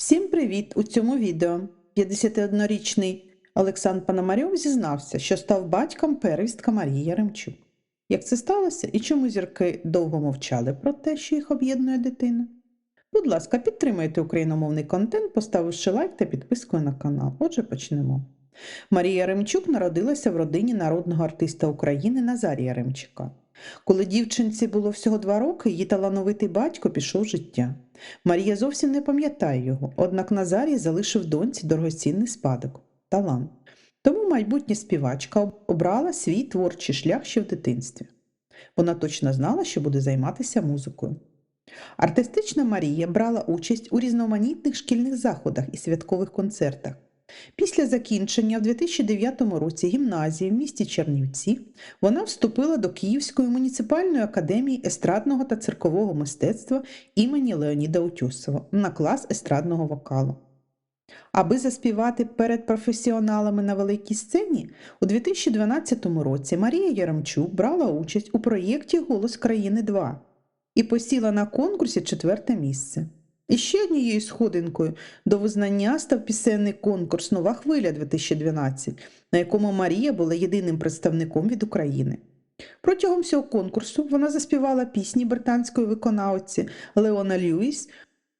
Всім привіт! У цьому відео 51-річний Олександр Пономарьов зізнався, що став батьком первістка Марії Яремчук. Як це сталося і чому зірки довго мовчали про те, що їх об'єднує дитина? Будь ласка, підтримайте україномовний контент, поставивши лайк та підпискою на канал. Отже, почнемо. Марія Яремчук народилася в родині народного артиста України Назарія Яремчука. Коли дівчинці було всього два роки, її талановитий батько пішов життя. Марія зовсім не пам'ятає його, однак Назарій залишив доньці дорогоцінний спадок талант. Тому майбутня співачка обрала свій творчий шлях ще в дитинстві. Вона точно знала, що буде займатися музикою. Артистична Марія брала участь у різноманітних шкільних заходах і святкових концертах. Після закінчення в 2009 році гімназії в місті Чернівці вона вступила до Київської муніципальної академії естрадного та циркового мистецтва імені Леоніда Утюсова на клас естрадного вокалу. Аби заспівати перед професіоналами на великій сцені, у 2012 році Марія Яремчук брала участь у проєкті Голос країни 2 і посіла на конкурсі четверте місце. І ще однією сходинкою до визнання став пісенний конкурс Нова хвиля 2012, на якому Марія була єдиним представником від України. Протягом цього конкурсу вона заспівала пісні британської виконавці Леона Льюіс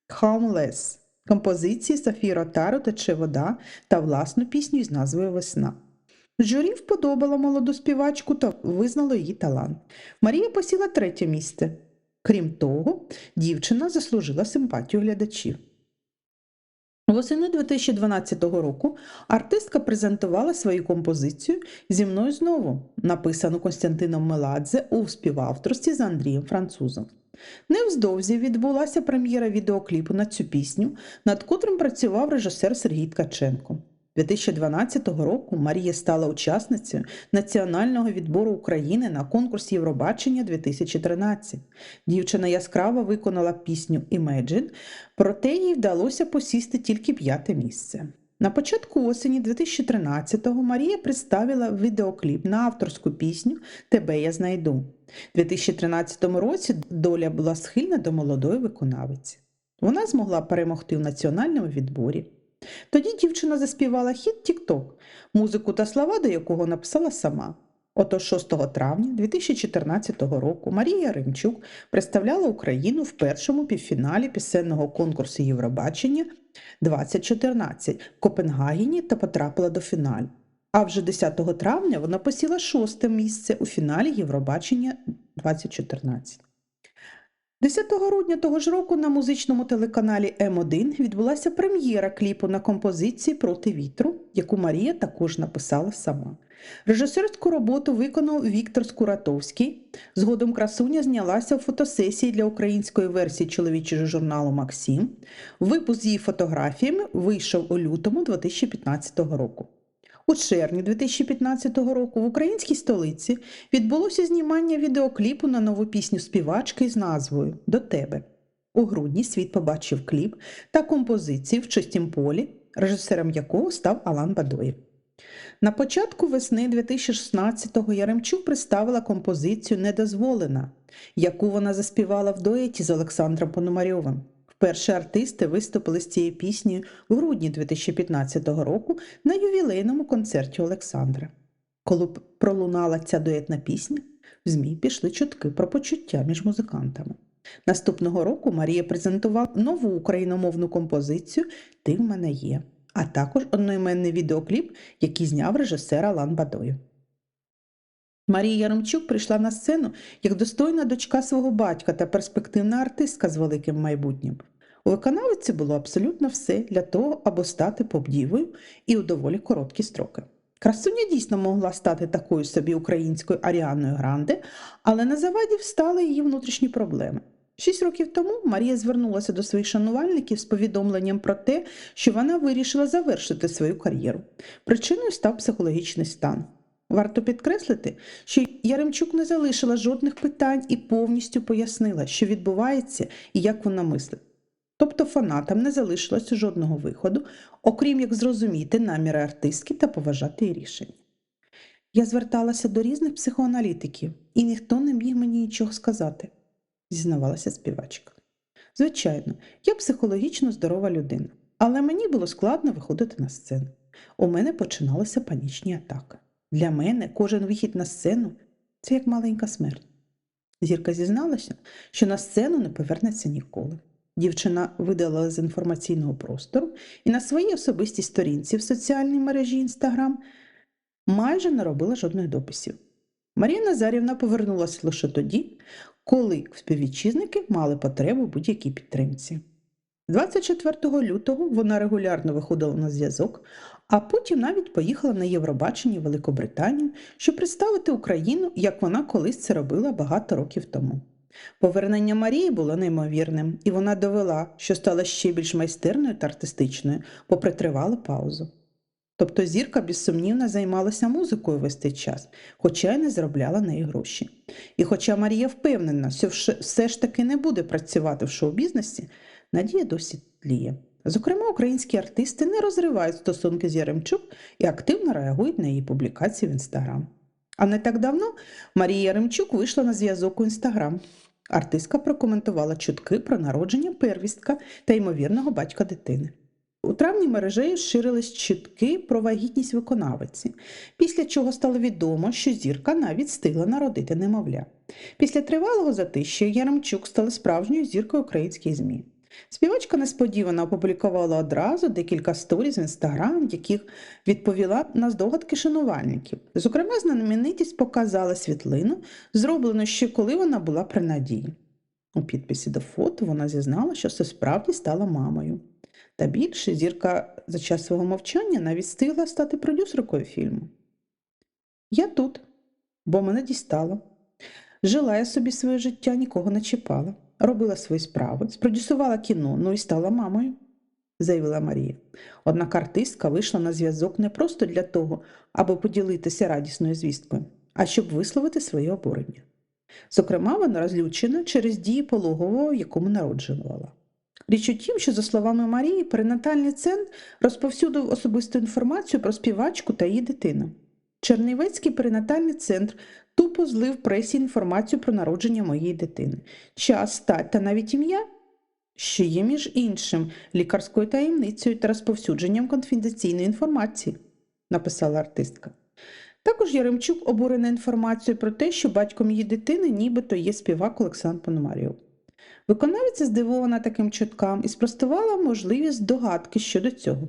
«Homeless», композиції Софії Ротару «Тече вода» та власну пісню із назвою Весна. Журі вподобало молоду співачку та визнало її талант. Марія посіла третє місце. Крім того, дівчина заслужила симпатію глядачів. Восени 2012 року артистка презентувала свою композицію Зі мною знову, написану Константином Меладзе у співавторстві з Андрієм Французом. Невздовзі відбулася прем'єра відеокліпу на цю пісню, над котрим працював режисер Сергій Ткаченко. 2012 року Марія стала учасницею національного відбору України на конкурс Євробачення 2013. Дівчина яскраво виконала пісню Imagine, проте їй вдалося посісти тільки п'яте місце. На початку осені 2013-го Марія представила відеокліп на авторську пісню Тебе я знайду. У 2013 році доля була схильна до молодої виконавиці. Вона змогла перемогти в національному відборі. Тоді дівчина заспівала хіт Тік-Ток, музику та слова до якого написала сама. Отож 6 травня 2014 року Марія Ремчук представляла Україну в першому півфіналі пісенного конкурсу Євробачення 2014 в Копенгагені та потрапила до фіналу. А вже 10 травня вона посіла шосте місце у фіналі Євробачення 2014. 10 грудня того ж року на музичному телеканалі М1 відбулася прем'єра кліпу на композиції Проти вітру, яку Марія також написала сама. Режисерську роботу виконав Віктор Скуратовський. Згодом красуня знялася у фотосесії для української версії чоловічого журналу Максим. Випуск з її фотографіями вийшов у лютому 2015 року. У червні 2015 року в українській столиці відбулося знімання відеокліпу на нову пісню співачки з назвою До тебе. У грудні світ побачив кліп та композиції в чистім полі, режисером якого став Алан Бадоєв. На початку весни 2016-го Яремчук представила композицію Недозволена, яку вона заспівала в дуеті з Олександром Пономарьовим. Вперше артисти виступили з цією піснею в грудні 2015 року на ювілейному концерті Олександра. Коли пролунала ця дуетна пісня, в ЗМІ пішли чутки про почуття між музикантами. Наступного року Марія презентувала нову україномовну композицію Ти в мене є, а також одноіменний відеокліп, який зняв режисер Алан Бадою. Марія Яремчук прийшла на сцену як достойна дочка свого батька та перспективна артистка з великим майбутнім. У виконавиці було абсолютно все для того, аби стати поп-дівою і у доволі короткі строки. Красуня дійсно могла стати такою собі українською Аріаною Гранде, але на заваді встали її внутрішні проблеми. Шість років тому Марія звернулася до своїх шанувальників з повідомленням про те, що вона вирішила завершити свою кар'єру. Причиною став психологічний стан. Варто підкреслити, що Яремчук не залишила жодних питань і повністю пояснила, що відбувається і як вона мислить. Тобто фанатам не залишилося жодного виходу, окрім як зрозуміти наміри артистки та поважати її рішення. Я зверталася до різних психоаналітиків, і ніхто не міг мені нічого сказати, зізнавалася співачка. Звичайно, я психологічно здорова людина. але мені було складно виходити на сцену. У мене починалися панічні атаки. Для мене кожен вихід на сцену це як маленька смерть. Зірка зізналася, що на сцену не повернеться ніколи. Дівчина видалила з інформаційного простору і на своїй особистій сторінці в соціальній мережі Інстаграм майже не робила жодних дописів. Марія Назарівна повернулася лише тоді, коли співвітчизники мали потребу будь-якій підтримці. 24 лютого вона регулярно виходила на зв'язок, а потім навіть поїхала на Євробачення Великобританію, щоб представити Україну, як вона колись це робила багато років тому. Повернення Марії було неймовірним, і вона довела, що стала ще більш майстерною та артистичною, попри тривалу паузу. Тобто зірка безсумнівно займалася музикою весь цей час, хоча й не заробляла неї гроші. І хоча Марія впевнена, що все ж таки не буде працювати в шоу-бізнесі, надія досі тліє. Зокрема, українські артисти не розривають стосунки з Яремчук і активно реагують на її публікації в Інстаграм. А не так давно Марія Яремчук вийшла на зв'язок у Інстаграм. Артистка прокоментувала чутки про народження первістка та ймовірного батька дитини. У травні мережею ширились чутки про вагітність виконавиці, після чого стало відомо, що зірка навіть встигла народити немовля. Після тривалого затища Яремчук стала справжньою зіркою українських ЗМІ. Співачка несподівано опублікувала одразу декілька сторіз в інстаграм, яких відповіла на здогадки шанувальників. Зокрема, знаменитість показала світлину, зроблену ще коли вона була при надії. У підписі до фото вона зізнала, що все справді стала мамою. Та більше зірка за час свого мовчання навіть встигла стати продюсеркою фільму. Я тут, бо мене дістало. Жила я собі своє життя, нікого не чіпала, робила свої справи, спродюсувала кіно, ну і стала мамою, заявила Марія. Однак артистка вийшла на зв'язок не просто для того, аби поділитися радісною звісткою, а щоб висловити своє обурення. Зокрема, вона розлючена через дії пологового, якому народжувала. Річ у тім, що, за словами Марії, перинатальний центр розповсюдив особисту інформацію про співачку та її дитину. Чернівецький перинатальний центр тупо злив пресі інформацію про народження моєї дитини, час, стать та навіть ім'я, що є між іншим лікарською таємницею та розповсюдженням конфіденційної інформації, написала артистка. Також Яремчук обурена інформацією про те, що батьком її дитини нібито є співак Олександр Пономарьов. Виконавиця здивована таким чуткам і спростувала можливість догадки щодо цього.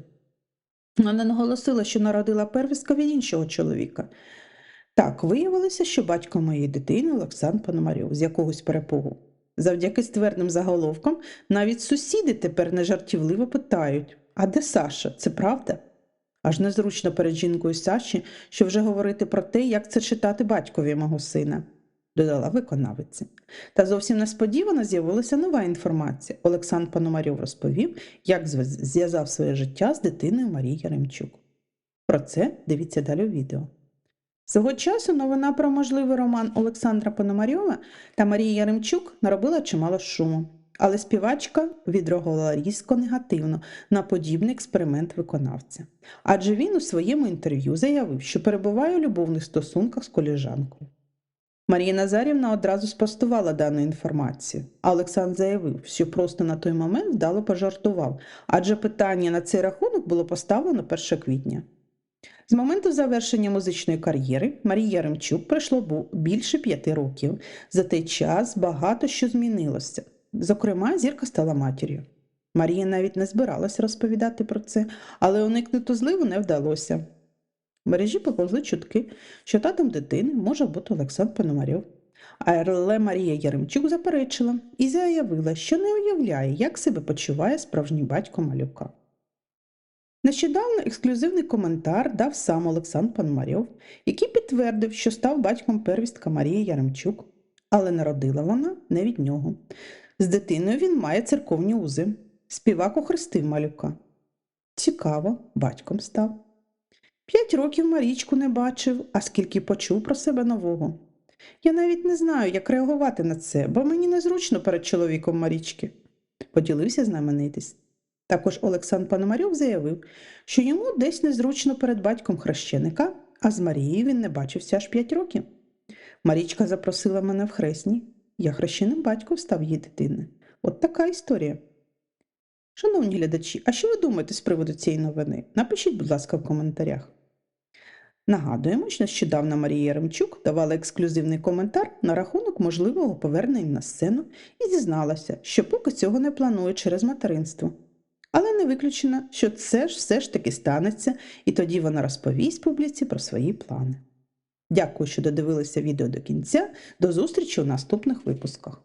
Вона наголосила, що народила первістка від іншого чоловіка. Так, виявилося, що батько моєї дитини Олександр Пономарьов з якогось перепугу. Завдяки ствердним заголовкам навіть сусіди тепер нежартівливо питають: а де Саша? Це правда? Аж незручно перед жінкою Саші, що вже говорити про те, як це читати батькові мого сина, додала виконавиця. Та зовсім несподівано з'явилася нова інформація. Олександр Пономарьов розповів, як зв'язав своє життя з дитиною Марії Яремчук. Про це дивіться далі у відео. Свого часу новина про можливий роман Олександра Пономарьова та Марії Яремчук наробила чимало шуму. Але співачка відреагувала різко негативно на подібний експеримент виконавця. Адже він у своєму інтерв'ю заявив, що перебуває у любовних стосунках з коліжанкою. Марія Назарівна одразу спростувала дану інформацію, а Олександр заявив, що просто на той момент вдало пожартував, адже питання на цей рахунок було поставлено 1 квітня. З моменту завершення музичної кар'єри Марії Яремчук пройшло більше п'яти років. За той час багато що змінилося. Зокрема, зірка стала матір'ю. Марія навіть не збиралася розповідати про це, але уникнути зливу не вдалося. Мережі поповзли чутки, що татом дитини може бути Олександр Пономарьов. Але Марія Яремчук заперечила і заявила, що не уявляє, як себе почуває справжній батько малюка. Нещодавно ексклюзивний коментар дав сам Олександр Пономарьов, який підтвердив, що став батьком первістка Марії Яремчук, але народила вона не від нього. З дитиною він має церковні узи. Співак охрестив малюка. Цікаво, батьком став. П'ять років Марічку не бачив, а скільки почув про себе нового. Я навіть не знаю, як реагувати на це, бо мені незручно перед чоловіком Марічки, поділився знаменитість. Також Олександр Пономарьов заявив, що йому десь незручно перед батьком хрещеника, а з Марією він не бачився аж п'ять років. Марічка запросила мене в хресні. Я хрещеним батьком став її дитини. От така історія. Шановні глядачі, а що ви думаєте з приводу цієї новини? Напишіть, будь ласка, в коментарях. Нагадуємо, що нещодавно Марія Яремчук давала ексклюзивний коментар на рахунок можливого повернення на сцену і зізналася, що поки цього не планує через материнство. Але не виключено, що це ж все ж таки станеться, і тоді вона розповість публіці про свої плани. Дякую, що додивилися відео до кінця. До зустрічі у наступних випусках.